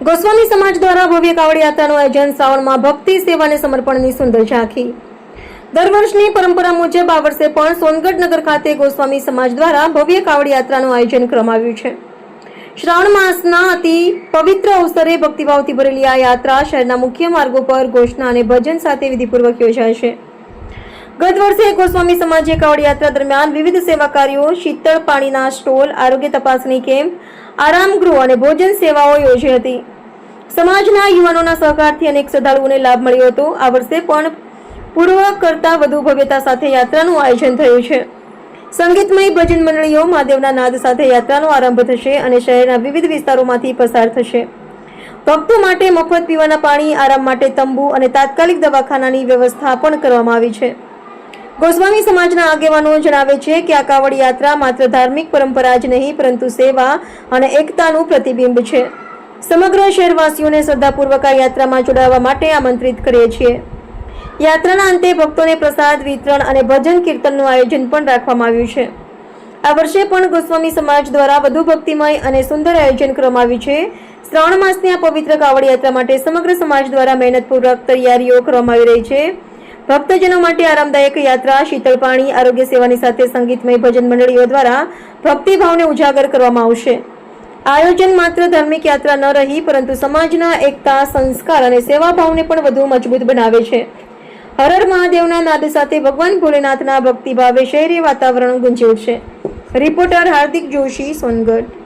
ગોસ્વામી સમાજ દ્વારા ભવ્ય કાવડ યાત્રાનું આયોજન શ્રાવણમાં ભક્તિ સેવાને સમર્પણની સુંદર ઝાંખી. દર વર્ષની પરંપરા મુજબ આ વર્ષે પણ સોનગઢ નગર ખાતે ગોસ્વામી સમાજ દ્વારા ભવ્ય કાવડ યાત્રાનું આયોજન કરવામાં છે. શ્રાવણ માસના અતિ પવિત્ર અવસરે ભક્તિભાવથી ભરેલી આ યાત્રા શહેરના મુખ્ય માર્ગો પર ઘોષણા અને ભજન સાથે વિધિપૂર્વક યોજાશે ગત વર્ષે ગોસ્વામી સમાજે કાવડ યાત્રા દરમિયાન વિવિધ સેવા કાર્યો શીતળ પાણીના સ્ટોલ, આરોગ્ય તપાસણી કેમ્પ આરામગૃહ અને ભોજન સેવાઓ યોજી હતી. સમાજના યુવાનોના સહકારથી અનેક શ્રદ્ધાળુઓને લાભ મળ્યો હતો. આ વર્ષે પણ પૂર્વ કરતા વધુ ભવ્યતા સાથે યાત્રાનું આયોજન થયું છે. સંગીતમય ભજન મંડળીઓ મહાદેવના નાદ સાથે યાત્રાનો આરંભ થશે અને શહેરના વિવિધ વિસ્તારોમાંથી પસાર થશે. ભક્તો માટે મફત પીવાના પાણી, આરામ માટે તંબુ અને તાત્કાલિક દવાખાનાની વ્યવસ્થા પણ કરવામાં આવી છે. ગોસ્વામી સમાજના આગેવાનો જણાવે છે કે આ કાવડ યાત્રા માત્ર ધાર્મિક પરંપરા જ નહીં, પરંતુ સેવા અને એકતાનું પ્રતિબિંબ છે. સમગ્ર શહેરવાસીઓને શ્રદ્ધાપૂર્વક આ યાત્રામાં જોડાવા માટે આમંત્રિત કરીએ છીએ. યાત્રાના અંતે ભક્તોને પ્રસાદ, વિતરણ અને ભજન કીર્તનનું આયોજન પણ રાખવામાં આવ્યું છે. આ વર્ષે પણ ગોસ્વામી સમાજ દ્વારા વધુ ભક્તિમય અને સુંદર આયોજન કરવામાં આવ્યું છે. શ્રાવણ માસની આ પવિત્ર કાવડ યાત્રા માટે સમગ્ર સમાજ દ્વારા મહેનતપૂર્વક તૈયારીઓ કરવામાં આવી રહી છે. ભક્તજનો માટે આરામદાયક યાત્રા, શીતળ પાણી, આરોગ્ય સેવાની સાથે સંગીતમય ભજન મંડળીઓ દ્વારા ભક્તિભાવને ઉજાગર કરવામાં આવશે. આયોજન માત્ર ધાર્મિક યાત્રા ન રહી, પરંતુ સમાજના એકતા, સંસ્કાર અને સેવાભાવને પણ વધુ મજબૂત બનાવે છે. હર હર મહાદેવના નાદ સાથે ભગવાન ભોલેનાથના ભક્તિભાવે શહેરી વાતાવરણ ગુંજ્યું છે. રિપોર્ટર હાર્દિક જોશી, સોનગઢ.